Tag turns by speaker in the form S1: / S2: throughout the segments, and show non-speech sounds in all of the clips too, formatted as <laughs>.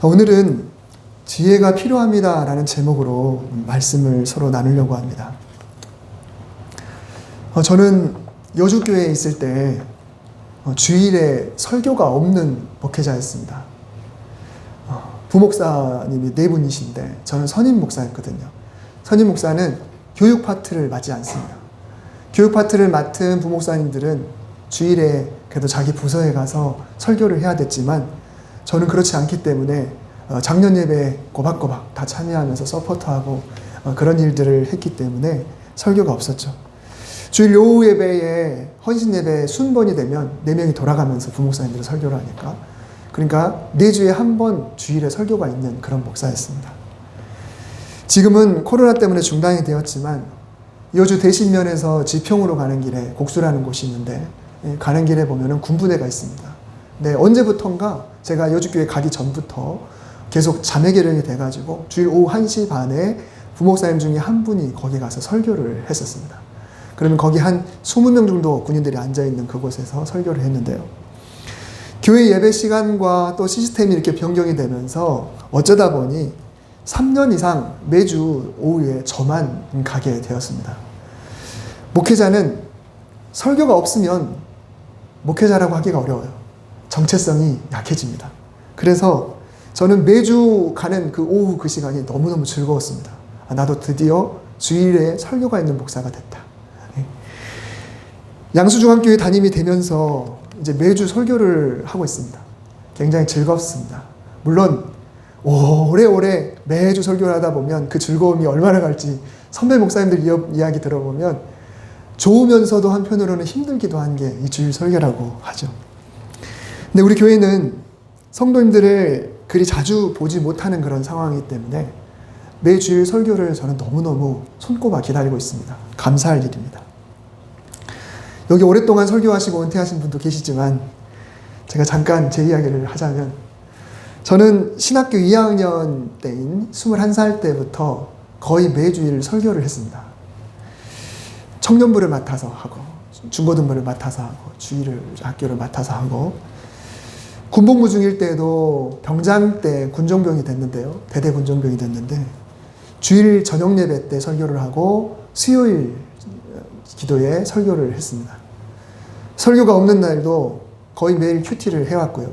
S1: 오늘은 지혜가 필요합니다 라는 제목으로 말씀을 서로 나누려고 합니다. 어, 저는 여주교회에 있을 때 어, 주일에 설교가 없는 목회자였습니다. 어, 부목사님이 네 분이신데 저는 선임 목사였거든요. 선임 목사는 교육 파트를 맡지 않습니다. 교육 파트를 맡은 부목사님들은 주일에 그래도 자기 부서에 가서 설교를 해야 됐지만 저는 그렇지 않기 때문에 어, 작년 예배 꼬박꼬박 다 참여하면서 서포트하고 어, 그런 일들을 했기 때문에 설교가 없었죠. 주일 요후 예배에 헌신 예배 순번이 되면 네 명이 돌아가면서 부목사님들이 설교를 하니까 그러니까 네 주에 한 번 주일에 설교가 있는 그런 목사였습니다. 지금은 코로나 때문에 중단이 되었지만 여주 대신면에서 지평으로 가는 길에 곡수라는 곳이 있는데 예, 가는 길에 보면은 군부대가 있습니다. 네, 언제부턴가 제가 여주교회 가기 전부터 계속 자매 개령이 돼가지고 주일 오후 1시 반에 부목사님 중에 한 분이 거기 가서 설교를 했었습니다. 그러면 거기 한 20명 정도 군인들이 앉아있는 그곳에서 설교를 했는데요. 교회 예배 시간과 또 시스템이 이렇게 변경이 되면서 어쩌다 보니 3년 이상 매주 오후에 저만 가게 되었습니다. 목회자는 설교가 없으면 목회자라고 하기가 어려워요. 정체성이 약해집니다. 그래서 저는 매주 가는 그 오후 그 시간이 너무너무 즐거웠습니다. 아, 나도 드디어 주일에 설교가 있는 목사가 됐다. 네. 양수중학교에 담임이 되면서 이제 매주 설교를 하고 있습니다. 굉장히 즐겁습니다. 물론 오래오래 매주 설교를 하다 보면 그 즐거움이 얼마나 갈지 선배 목사님들 이야기 들어보면 좋으면서도 한편으로는 힘들기도 한 게 이 주일 설교라고 하죠. 근데 우리 교회는 성도님들을 그리 자주 보지 못하는 그런 상황이기 때문에 매 주일 설교를 저는 너무너무 손꼽아 기다리고 있습니다. 감사할 일입니다. 여기 오랫동안 설교하시고 은퇴하신 분도 계시지만 제가 잠깐 제 이야기를 하자면 저는 신학교 2학년 때인 21살 때부터 거의 매주일 설교를 했습니다. 청년부를 맡아서 하고 중고등부를 맡아서 하고 주일을 학교를 맡아서 하고 군복무 중일 때도 병장 때 군종병이 됐는데요. 대대 군종병이 됐는데 주일 저녁 예배 때 설교를 하고 수요일 기도에 설교를 했습니다. 설교가 없는 날도 거의 매일 큐티를 해왔고요.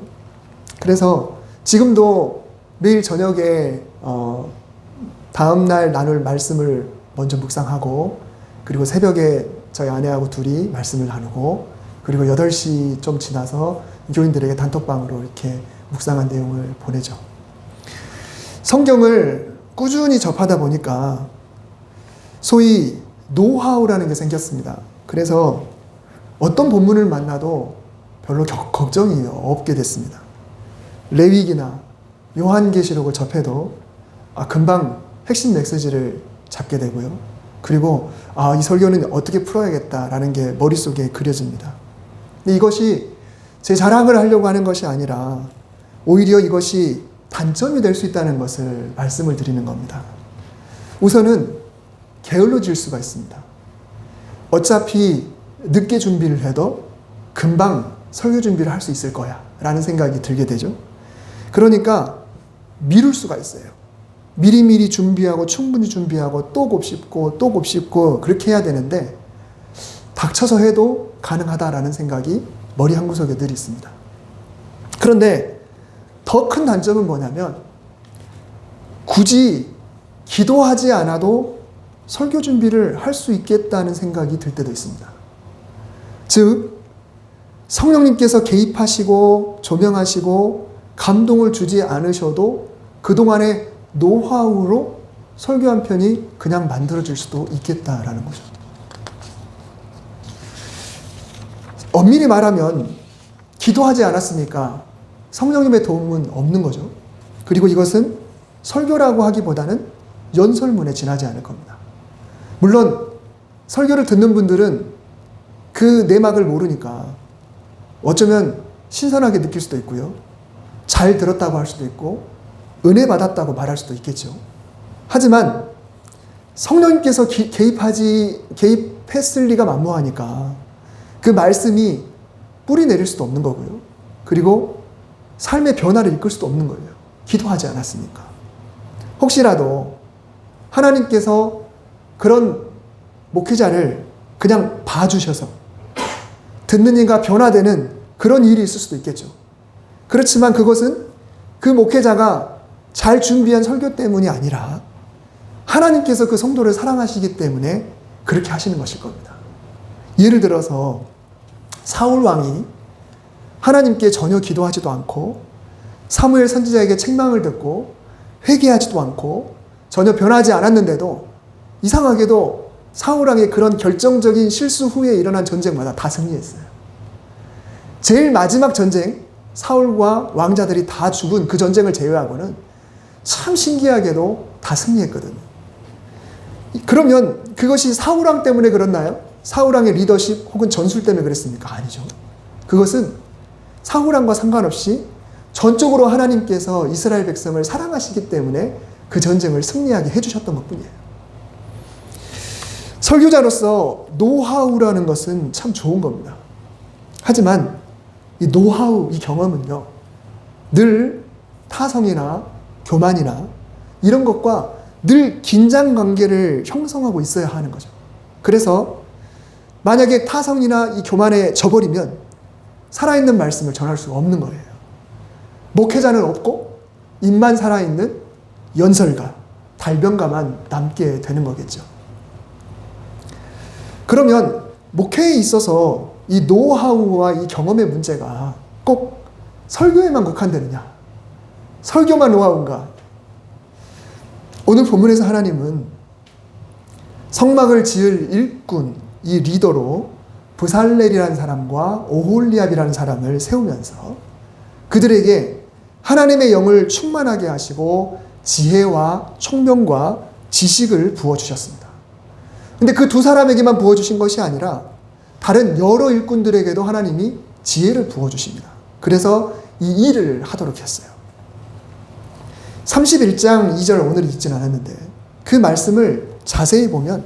S1: 그래서 지금도 매일 저녁에 어 다음 날 나눌 말씀을 먼저 묵상하고 그리고 새벽에 저희 아내하고 둘이 말씀을 나누고 그리고 8시 좀 지나서 교인들에게 단톡방으로 이렇게 묵상한 내용을 보내죠. 성경을 꾸준히 접하다 보니까 소위 노하우라는 게 생겼습니다. 그래서 어떤 본문을 만나도 별로 걱정이 없게 됐습니다. 레위기나 요한계시록을 접해도 아, 금방 핵심 메시지를 잡게 되고요. 그리고 아, 이 설교는 어떻게 풀어야겠다라는 게 머릿속에 그려집니다. 근데 이것이 제 자랑을 하려고 하는 것이 아니라 오히려 이것이 단점이 될 수 있다는 것을 말씀을 드리는 겁니다. 우선은 게을러질 수가 있습니다. 어차피 늦게 준비를 해도 금방 설교 준비를 할 수 있을 거야 라는 생각이 들게 되죠. 그러니까 미룰 수가 있어요. 미리미리 준비하고 충분히 준비하고 또 곱씹고 또 곱씹고 그렇게 해야 되는데 닥쳐서 해도 가능하다라는 생각이 머리 한 구석에 늘 있습니다. 그런데 더 큰 단점은 뭐냐면 굳이 기도하지 않아도 설교 준비를 할 수 있겠다는 생각이 들 때도 있습니다. 즉, 성령님께서 개입하시고 조명하시고 감동을 주지 않으셔도 그동안의 노하우로 설교 한 편이 그냥 만들어질 수도 있겠다라는 거죠. 엄밀히 말하면 기도하지 않았으니까 성령님의 도움은 없는 거죠. 그리고 이것은 설교라고 하기보다는 연설문에 지나지 않을 겁니다. 물론 설교를 듣는 분들은 그 내막을 모르니까 어쩌면 신선하게 느낄 수도 있고요. 잘 들었다고 할 수도 있고 은혜 받았다고 말할 수도 있겠죠. 하지만 성령님께서 기, 개입하지 개입했을 리가 만무하니까 그 말씀이 뿌리 내릴 수도 없는 거고요. 그리고 삶의 변화를 이끌 수도 없는 거예요. 기도하지 않았습니까? 혹시라도 하나님께서 그런 목회자를 그냥 봐주셔서 듣는 이가 변화되는 그런 일이 있을 수도 있겠죠. 그렇지만 그것은 그 목회자가 잘 준비한 설교 때문이 아니라 하나님께서 그 성도를 사랑하시기 때문에 그렇게 하시는 것일 겁니다. 예를 들어서 사울 왕이 하나님께 전혀 기도하지도 않고 사무엘 선지자에게 책망을 듣고 회개하지도 않고 전혀 변하지 않았는데도 이상하게도 사울 왕의 그런 결정적인 실수 후에 일어난 전쟁마다 다 승리했어요. 제일 마지막 전쟁 사울과 왕자들이 다 죽은 그 전쟁을 제외하고는 참 신기하게도 다 승리했거든요. 그러면 그것이 사울왕 때문에 그렇나요? 사울왕의 리더십 혹은 전술 때문에 그랬습니까? 아니죠. 그것은 사울왕과 상관없이 전적으로 하나님께서 이스라엘 백성을 사랑하시기 때문에 그 전쟁을 승리하게 해주셨던 것 뿐이에요. 설교자로서 노하우라는 것은 참 좋은 겁니다. 하지만 이 노하우, 이 경험은요, 늘 타성이나 교만이나 이런 것과 늘 긴장 관계를 형성하고 있어야 하는 거죠. 그래서 만약에 타성이나 이 교만에 져버리면 살아있는 말씀을 전할 수가 없는 거예요. 목회자는 없고 입만 살아있는 연설가, 달변가만 남게 되는 거겠죠. 그러면 목회에 있어서 이 노하우와 이 경험의 문제가 꼭 설교에만 국한되느냐? 설교만 노하우인가? 오늘 본문에서 하나님은 성막을 지을 일꾼, 이 리더로 부살렐이라는 사람과 오홀리압이라는 사람을 세우면서 그들에게 하나님의 영을 충만하게 하시고 지혜와 총명과 지식을 부어주셨습니다. 근데 그 두 사람에게만 부어주신 것이 아니라 다른 여러 일꾼들에게도 하나님이 지혜를 부어주십니다. 그래서 이 일을 하도록 했어요. 31장 2절 오늘 읽진 않았는데 그 말씀을 자세히 보면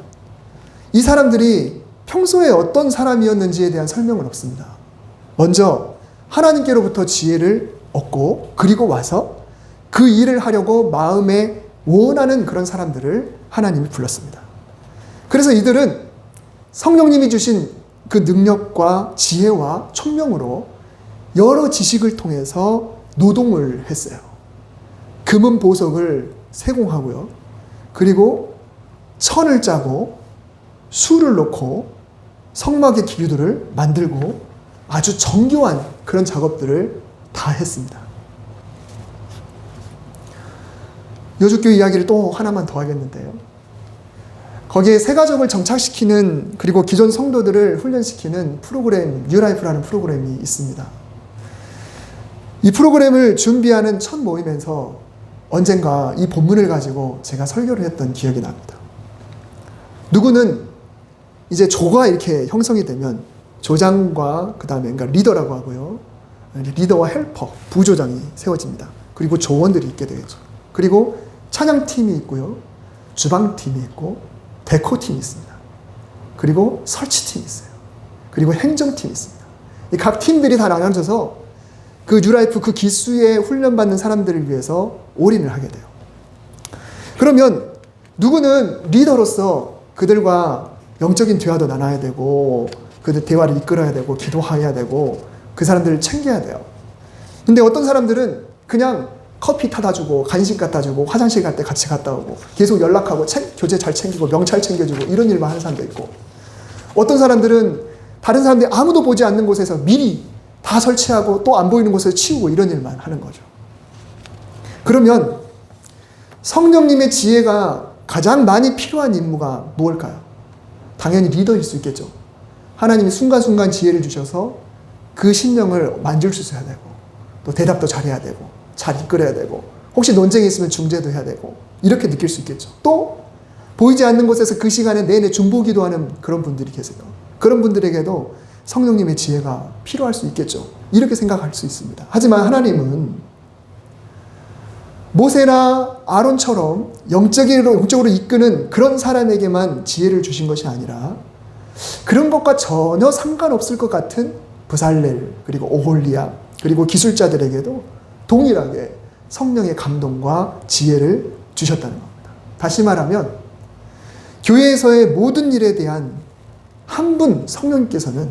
S1: 이 사람들이 평소에 어떤 사람이었는지에 대한 설명은 없습니다. 먼저 하나님께로부터 지혜를 얻고 그리고 와서 그 일을 하려고 마음에 원하는 그런 사람들을 하나님이 불렀습니다. 그래서 이들은 성령님이 주신 그 능력과 지혜와 총명으로 여러 지식을 통해서 노동을 했어요. 금은 보석을 세공하고요. 그리고 천을 짜고 수를 놓고 성막의 기류들을 만들고 아주 정교한 그런 작업들을 다 했습니다. 여주교 이야기를 또 하나만 더 하겠는데요. 거기에 새 가족을 정착시키는 그리고 기존 성도들을 훈련시키는 프로그램 뉴라이프라는 프로그램이 있습니다. 이 프로그램을 준비하는 첫 모임에서 언젠가 이 본문을 가지고 제가 설교를 했던 기억이 납니다. 누구는 이제 조가 이렇게 형성이 되면 조장과 그 다음에 그러니까 리더라고 하고요. 리더와 헬퍼, 부조장이 세워집니다. 그리고 조원들이 있게 되겠죠. 그리고 찬양팀이 있고요. 주방팀이 있고 데코팀이 있습니다. 그리고 설치팀이 있어요. 그리고 행정팀이 있습니다. 이각 팀들이 다 나눠져서 그 뉴라이프 그 기수에 훈련받는 사람들을 위해서 올인을 하게 돼요. 그러면 누구는 리더로서 그들과 영적인 대화도 나눠야 되고 그들 대화를 이끌어야 되고 기도해야 되고 그 사람들을 챙겨야 돼요. 근데 어떤 사람들은 그냥 커피 타다 주고 간식 갖다 주고 화장실 갈 때 같이 갔다 오고 계속 연락하고 챙, 교재 잘 챙기고 명찰 챙겨주고 이런 일만 하는 사람도 있고 어떤 사람들은 다른 사람들이 아무도 보지 않는 곳에서 미리 다 설치하고 또 안 보이는 곳에서 치우고 이런 일만 하는 거죠. 그러면 성령님의 지혜가 가장 많이 필요한 임무가 무엇일까요? 당연히 리더일 수 있겠죠. 하나님이 순간순간 지혜를 주셔서 그 신령을 만질 수 있어야 되고 또 대답도 잘해야 되고 잘 이끌어야 되고 혹시 논쟁이 있으면 중재도 해야 되고 이렇게 느낄 수 있겠죠. 또 보이지 않는 곳에서 그 시간에 내내 중보 기도하는 그런 분들이 계세요. 그런 분들에게도 성령님의 지혜가 필요할 수 있겠죠. 이렇게 생각할 수 있습니다. 하지만 하나님은 모세나 아론처럼 영적으로, 영적으로 이끄는 그런 사람에게만 지혜를 주신 것이 아니라 그런 것과 전혀 상관없을 것 같은 부살렐 그리고 오홀리아 그리고 기술자들에게도 동일하게 성령의 감동과 지혜를 주셨다는 겁니다. 다시 말하면 교회에서의 모든 일에 대한 한 분 성령님께서는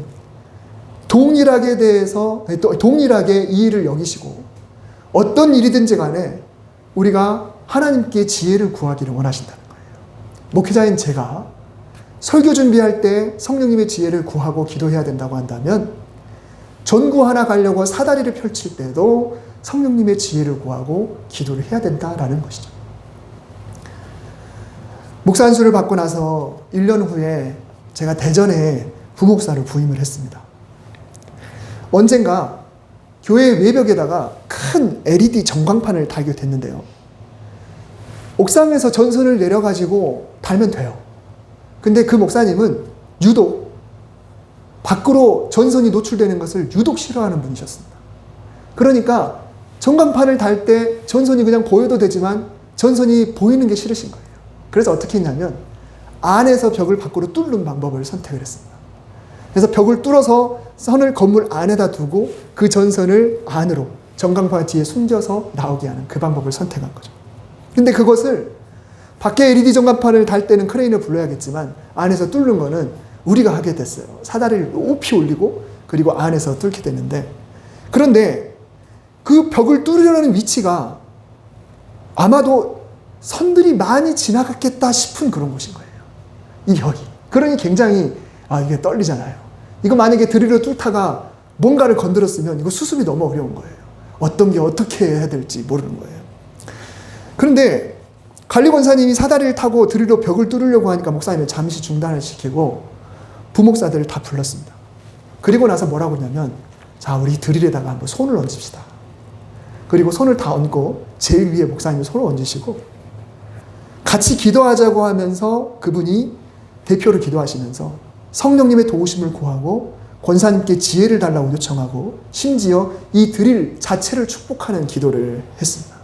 S1: 동일하게 대해서 또 동일하게 이 일을 여기시고 어떤 일이든지 간에 우리가 하나님께 지혜를 구하기를 원하신다는 거예요. 목회자인 제가 설교 준비할 때 성령님의 지혜를 구하고 기도해야 된다고 한다면 전구 하나 가려고 사다리를 펼칠 때도 성령님의 지혜를 구하고 기도를 해야 된다라는 것이죠. 목사 안수를 받고 나서 1년 후에 제가 대전에 부목사를 부임을 했습니다. 언젠가 교회 외벽에다가 큰 LED 전광판을 달게 됐는데요. 옥상에서 전선을 내려가지고 달면 돼요. 근데 그 목사님은 유독 밖으로 전선이 노출되는 것을 유독 싫어하는 분이셨습니다. 그러니까 전광판을 달 때 전선이 그냥 보여도 되지만 전선이 보이는 게 싫으신 거예요. 그래서 어떻게 했냐면 안에서 벽을 밖으로 뚫는 방법을 선택을 했습니다. 그래서 벽을 뚫어서 선을 건물 안에다 두고 그 전선을 안으로 전광판 뒤에 숨겨서 나오게 하는 그 방법을 선택한 거죠. 근데 그것을 밖에 LED 전광판을 달 때는 크레인을 불러야겠지만 안에서 뚫는 거는 우리가 하게 됐어요. 사다리를 높이 올리고 그리고 안에서 뚫게 됐는데 그런데 그 벽을 뚫으려는 위치가 아마도 선들이 많이 지나갔겠다 싶은 그런 곳인 거예요. 이 벽이. 그러니 굉장히 아 이게 떨리잖아요. 이거 만약에 드릴로 뚫다가 뭔가를 건드렸으면 이거 수습이 너무 어려운 거예요. 어떤 게 어떻게 해야 될지 모르는 거예요. 그런데 관리 권사님이 사다리를 타고 드릴로 벽을 뚫으려고 하니까 목사님을 잠시 중단을 시키고 부목사들을 다 불렀습니다. 그리고 나서 뭐라고 했냐면 자 우리 드릴에다가 한번 손을 얹읍시다. 그리고 손을 다 얹고 제일 위에 목사님이 손을 얹으시고 같이 기도하자고 하면서 그분이 대표로 기도하시면서 성령님의 도우심을 구하고 권사님께 지혜를 달라고 요청하고 심지어 이 드릴 자체를 축복하는 기도를 했습니다.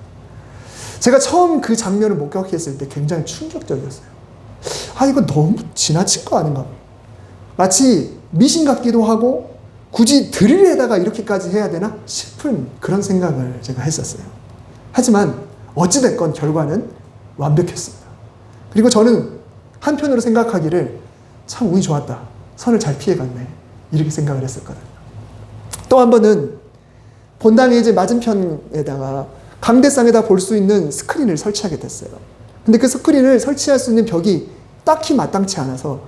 S1: 제가 처음 그 장면을 목격했을 때 굉장히 충격적이었어요. 아, 이거 너무 지나친 거 아닌가? 마치 미신 같기도 하고 굳이 드릴에다가 이렇게까지 해야 되나 싶은 그런 생각을 제가 했었어요. 하지만 어찌됐건 결과는 완벽했습니다. 그리고 저는 한편으로 생각하기를 참 운이 좋았다. 선을 잘 피해갔네. 이렇게 생각을 했었거든요. 또 한 번은 본당의 이제 맞은편에다가 강대상에다 볼 수 있는 스크린을 설치하게 됐어요. 근데 그 스크린을 설치할 수 있는 벽이 딱히 마땅치 않아서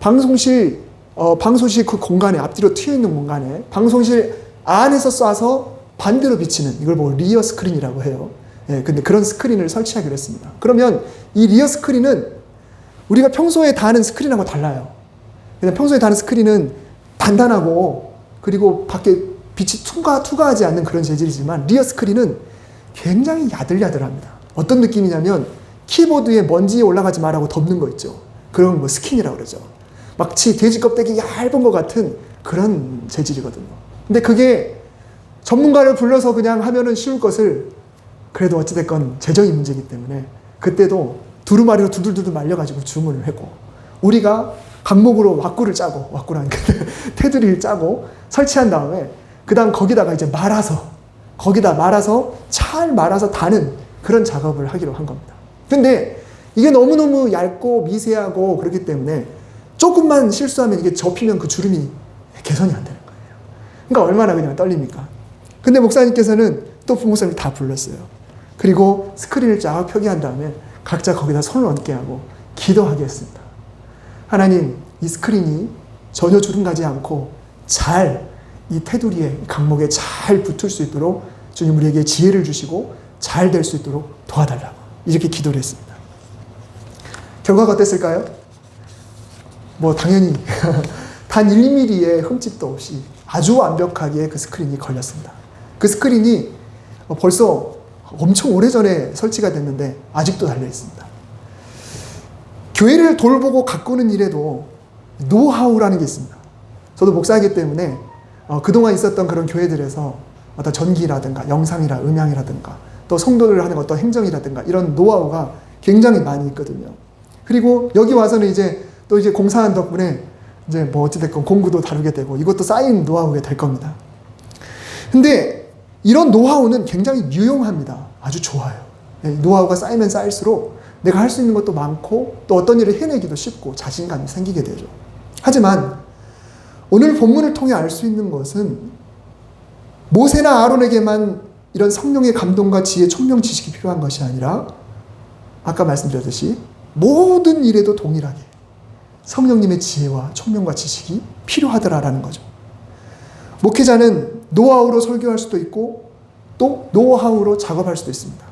S1: 방송실 어, 방송실 그 공간에 앞뒤로 튀어 있는 공간에 방송실 안에서 쏴서 반대로 비치는 이걸 뭐 리어 스크린이라고 해요. 예, 근데 그런 스크린을 설치하기로 했습니다. 그러면 이 리어 스크린은 우리가 평소에 다는 스크린하고 달라요. 평소에 다는 스크린은 단단하고 그리고 밖에 빛이 투가 투과하지 않는 그런 재질이지만 리어 스크린은 굉장히 야들야들합니다. 어떤 느낌이냐면 키보드에 먼지 올라가지 말라고 덮는 거 있죠. 그런 뭐 스킨이라고 그러죠. 마치 돼지 껍데기 얇은 것 같은 그런 재질이거든요. 근데 그게 전문가를 불러서 그냥 하면은 쉬울 것을 그래도 어찌됐건 재정이 문제이기 때문에 그때도 두루마리로 두들두들 말려가지고 주문을 했고 우리가 강목으로 왁구를 짜고 왁구라는 게 <laughs> 테두리를 짜고 설치한 다음에 그 다음 거기다가 이제 말아서 거기다 말아서 잘 말아서 다는 그런 작업을 하기로 한 겁니다. 근데 이게 너무너무 얇고 미세하고 그렇기 때문에 조금만 실수하면 이게 접히면 그 주름이 개선이 안 되는 거예요. 그러니까 얼마나 그냥 떨립니까? 근데 목사님께서는 또 부목사님 다 불렀어요. 그리고 스크린을 쫙 표기한 다음에 각자 거기다 손을 얹게 하고 기도하게 했습니다. 하나님, 이 스크린이 전혀 주름 가지 않고 잘 이 테두리에 강목에 잘 붙을 수 있도록 주님 우리에게 지혜를 주시고 잘 될 수 있도록 도와달라고 이렇게 기도를 했습니다. 결과가 어땠을까요? 뭐 당연히 <laughs> 단 1mm의 흠집도 없이 아주 완벽하게 그 스크린이 걸렸습니다. 그 스크린이 벌써 엄청 오래전에 설치가 됐는데 아직도 달려 있습니다. 교회를 돌보고 가꾸는 일에도 노하우라는 게 있습니다. 저도 목사이기 때문에 어, 그동안 있었던 그런 교회들에서 어떤 전기라든가 영상이라 음향이라든가 또 성도를 하는 어떤 행정이라든가 이런 노하우가 굉장히 많이 있거든요. 그리고 여기 와서는 이제 또 이제 공사한 덕분에 이제 뭐 어찌됐건 공구도 다루게 되고 이것도 쌓인 노하우가 될 겁니다. 근데 이런 노하우는 굉장히 유용합니다. 아주 좋아요. 예, 노하우가 쌓이면 쌓일수록 내가 할 수 있는 것도 많고 또 어떤 일을 해내기도 쉽고 자신감이 생기게 되죠. 하지만 오늘 본문을 통해 알 수 있는 것은 모세나 아론에게만 이런 성령의 감동과 지혜, 총명 지식이 필요한 것이 아니라 아까 말씀드렸듯이 모든 일에도 동일하게 성령님의 지혜와 총명과 지식이 필요하더라라는 거죠. 목회자는 노하우로 설교할 수도 있고 또 노하우로 작업할 수도 있습니다.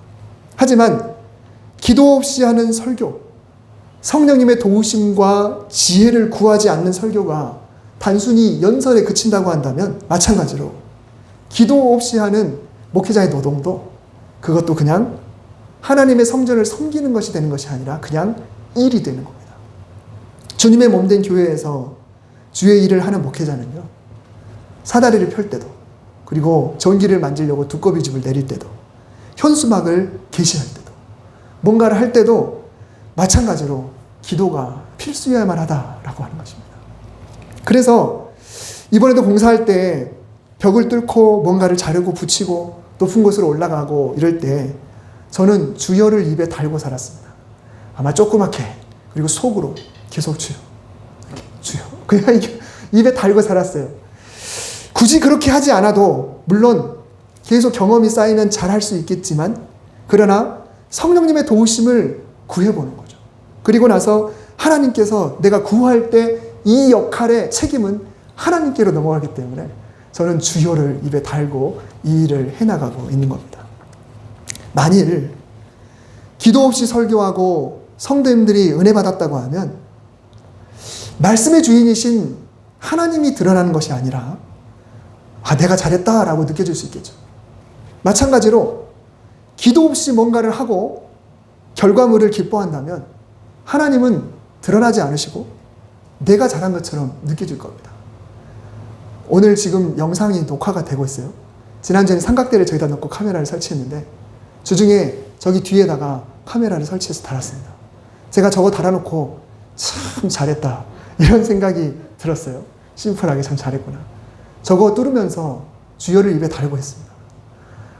S1: 하지만 기도 없이 하는 설교, 성령님의 도우심과 지혜를 구하지 않는 설교가 단순히 연설에 그친다고 한다면 마찬가지로 기도 없이 하는 목회자의 노동도 그것도 그냥 하나님의 성전을 섬기는 것이 되는 것이 아니라 그냥 일이 되는 겁니다. 주님의 몸 된 교회에서 주의 일을 하는 목회자는요, 사다리를 펼 때도, 그리고 전기를 만지려고 두꺼비 즙을 내릴 때도, 현수막을 게시할 때도, 뭔가를 할 때도 마찬가지로 기도가 필수여야만 하다라고 하는 것입니다. 그래서 이번에도 공사할 때 벽을 뚫고 뭔가를 자르고 붙이고 높은 곳으로 올라가고 이럴 때 저는 주여를 입에 달고 살았습니다. 아마 조그맣게 그리고 속으로 계속 주여 주여 그냥 입에 달고 살았어요. 굳이 그렇게 하지 않아도 물론 계속 경험이 쌓이면 잘할 수 있겠지만 그러나 성령님의 도우심을 구해보는 거죠. 그리고 나서 하나님께서 내가 구할 때 이 역할의 책임은 하나님께로 넘어가기 때문에 저는 주요를 입에 달고 이 일을 해나가고 있는 겁니다. 만일 기도 없이 설교하고 성도님들이 은혜 받았다고 하면 말씀의 주인이신 하나님이 드러나는 것이 아니라 아, 내가 잘했다라고 느껴질 수 있겠죠. 마찬가지로 기도 없이 뭔가를 하고 결과물을 기뻐한다면 하나님은 드러나지 않으시고 내가 잘한 것처럼 느껴질 겁니다. 오늘 지금 영상이 녹화가 되고 있어요. 지난주에는 삼각대를 저기다 넣고 카메라를 설치했는데 주중에 저기 뒤에다가 카메라를 설치해서 달았습니다. 제가 저거 달아놓고 참 잘했다 이런 생각이 들었어요. 심플하게 참 잘했구나. 저거 뚫으면서 주여를 입에 달고 했습니다.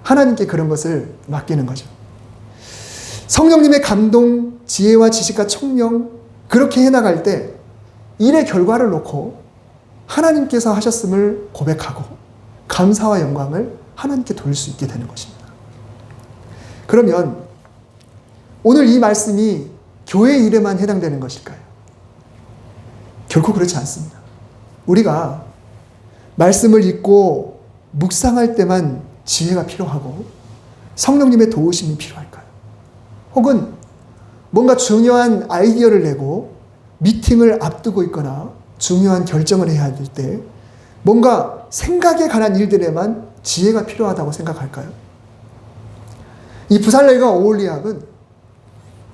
S1: 하나님께 그런 것을 맡기는 거죠. 성령님의 감동, 지혜와 지식과 총명 그렇게 해나갈 때 일의 결과를 놓고 하나님께서 하셨음을 고백하고 감사와 영광을 하나님께 돌릴 수 있게 되는 것입니다. 그러면 오늘 이 말씀이 교회 일에만 해당되는 것일까요? 결코 그렇지 않습니다. 우리가 말씀을 읽고 묵상할 때만 지혜가 필요하고 성령님의 도우심이 필요할까요? 혹은 뭔가 중요한 아이디어를 내고 미팅을 앞두고 있거나 중요한 결정을 해야 할때 뭔가 생각에 관한 일들에만 지혜가 필요하다고 생각할까요? 이 부살레가 오올리압은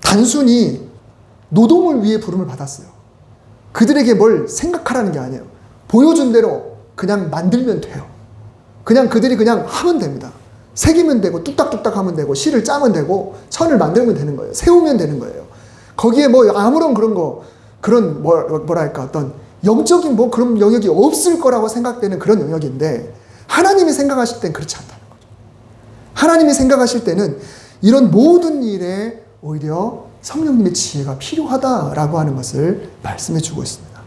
S1: 단순히 노동을 위해 부름을 받았어요. 그들에게 뭘 생각하라는 게 아니에요. 보여준 대로 그냥 만들면 돼요. 그냥 그들이 그냥 하면 됩니다. 새기면 되고 뚝딱뚝딱 하면 되고 실을 짜면 되고 선을 만들면 되는 거예요. 세우면 되는 거예요. 거기에 뭐 아무런 그런 거 그런 뭐, 뭐랄까 어떤 영적인 뭐 그런 영역이 없을 거라고 생각되는 그런 영역인데 하나님이 생각하실 땐 그렇지 않다는 거죠. 하나님이 생각하실 때는 이런 모든 일에 오히려 성령님의 지혜가 필요하다라고 하는 것을 말씀해 주고 있습니다.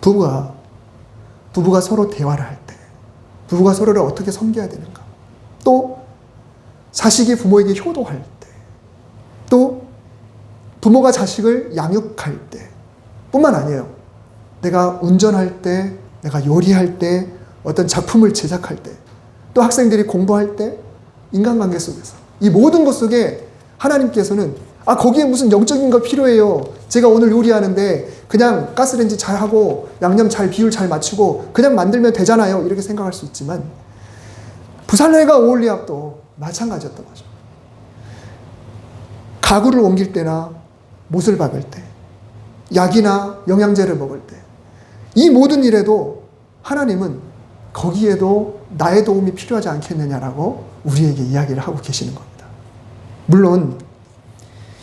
S1: 부부가 부부가 서로 대화를 할 때, 부부가 서로를 어떻게 섬겨야 되는가, 또 자식이 부모에게 효도할 때, 또 부모가 자식을 양육할 때, 뿐만 아니에요. 내가 운전할 때, 내가 요리할 때, 어떤 작품을 제작할 때, 또 학생들이 공부할 때, 인간관계 속에서 이 모든 것 속에 하나님께서는 아 거기에 무슨 영적인 거 필요해요. 제가 오늘 요리하는데 그냥 가스레인지 잘 하고 양념 잘 비율 잘 맞추고 그냥 만들면 되잖아요. 이렇게 생각할 수 있지만 부살레가 오올리압도 마찬가지였던 거죠. 가구를 옮길 때나 못을 박을 때, 약이나 영양제를 먹을 때, 이 모든 일에도 하나님은 거기에도 나의 도움이 필요하지 않겠느냐라고 우리에게 이야기를 하고 계시는 겁니다. 물론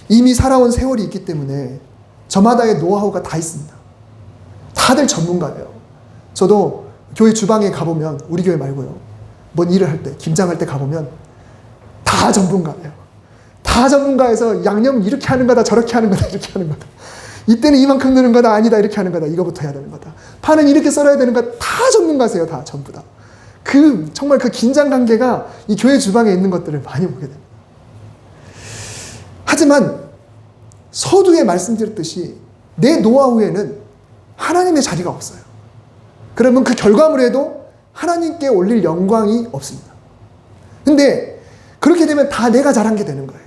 S1: 이미 살아온 세월이 있기 때문에 저마다의 노하우가 다 있습니다. 다들 전문가예요. 저도 교회 주방에 가보면 우리 교회 말고요. 뭔 일을 할 때, 김장할 때 가보면 다 전문가예요. 다 전문가에서 양념 이렇게 하는 거다, 저렇게 하는 거다, 이렇게 하는 거다. 이때는 이만큼 넣는 거다, 아니다, 이렇게 하는 거다, 이거부터 해야 되는 거다. 파는 이렇게 썰어야 되는 거다, 다 전문가세요, 다, 전부 다. 그, 정말 그 긴장 관계가 이 교회 주방에 있는 것들을 많이 보게 됩니다. 하지만 서두에 말씀드렸듯이 내 노하우에는 하나님의 자리가 없어요. 그러면 그 결과물에도 하나님께 올릴 영광이 없습니다. 근데 그렇게 되면 다 내가 잘한 게 되는 거예요.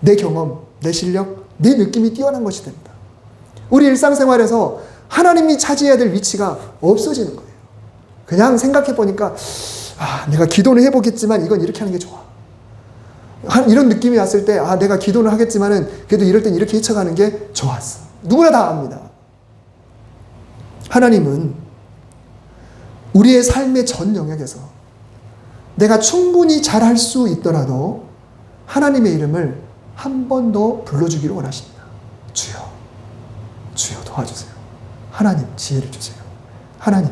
S1: 내 경험, 내 실력, 내 느낌이 뛰어난 것이 됩니다. 우리 일상생활에서 하나님이 차지해야 될 위치가 없어지는 거예요. 그냥 생각해 보니까 아, 내가 기도는 해보겠지만 이건 이렇게 하는 게 좋아. 한 이런 느낌이 왔을 때, 아, 내가 기도는 하겠지만은 그래도 이럴 땐 이렇게 헤쳐가는 게 좋았어. 누구나 다 압니다. 하나님은 우리의 삶의 전 영역에서 내가 충분히 잘할 수 있더라도 하나님의 이름을 한 번 더 불러주기를 원하십니다. 주여, 주여 도와주세요. 하나님 지혜를 주세요. 하나님.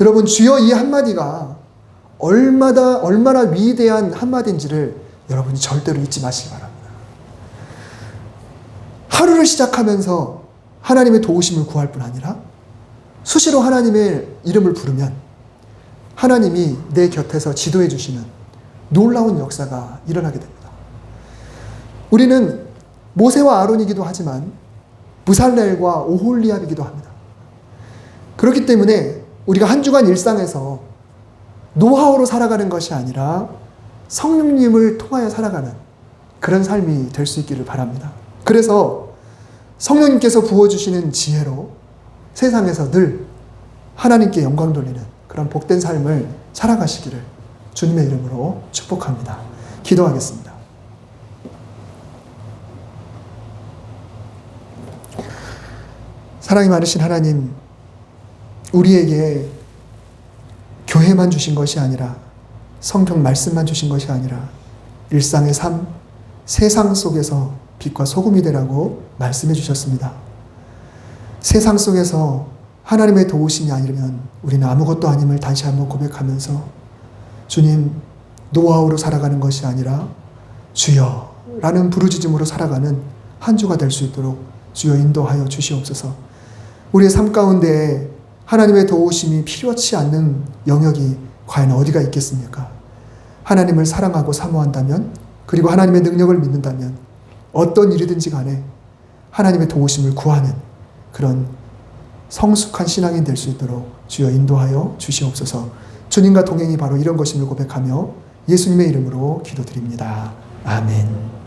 S1: 여러분, 주여 이 한마디가 얼마나, 얼마나 위대한 한마디인지를 여러분이 절대로 잊지 마시기 바랍니다. 하루를 시작하면서 하나님의 도우심을 구할 뿐 아니라 수시로 하나님의 이름을 부르면 하나님이 내 곁에서 지도해 주시는 놀라운 역사가 일어나게 됩니다. 우리는 모세와 아론이기도 하지만 무살렐과 오홀리압이기도 합니다. 그렇기 때문에 우리가 한 주간 일상에서 노하우로 살아가는 것이 아니라 성령님을 통하여 살아가는 그런 삶이 될 수 있기를 바랍니다. 그래서 성령님께서 부어주시는 지혜로 세상에서 늘 하나님께 영광 돌리는 그런 복된 삶을 살아가시기를 주님의 이름으로 축복합니다. 기도하겠습니다. 사랑이 많으신 하나님, 우리에게 교회만 주신 것이 아니라 성경 말씀만 주신 것이 아니라 일상의 삶, 세상 속에서 빛과 소금이 되라고 말씀해 주셨습니다. 세상 속에서 하나님의 도우심이 아니면 우리는 아무것도 아님을 다시 한번 고백하면서 주님 노하우로 살아가는 것이 아니라 주여 라는 부르짖음으로 살아가는 한 주가 될 수 있도록 주여 인도하여 주시옵소서. 우리의 삶 가운데 하나님의 도우심이 필요치 않는 영역이 과연 어디가 있겠습니까? 하나님을 사랑하고 사모한다면 그리고 하나님의 능력을 믿는다면 어떤 일이든지 간에 하나님의 도우심을 구하는 그런 성숙한 신앙인 될수 있도록 주여 인도하여 주시옵소서. 주님과 동행이 바로 이런 것임을 고백하며 예수님의 이름으로 기도드립니다. 아멘.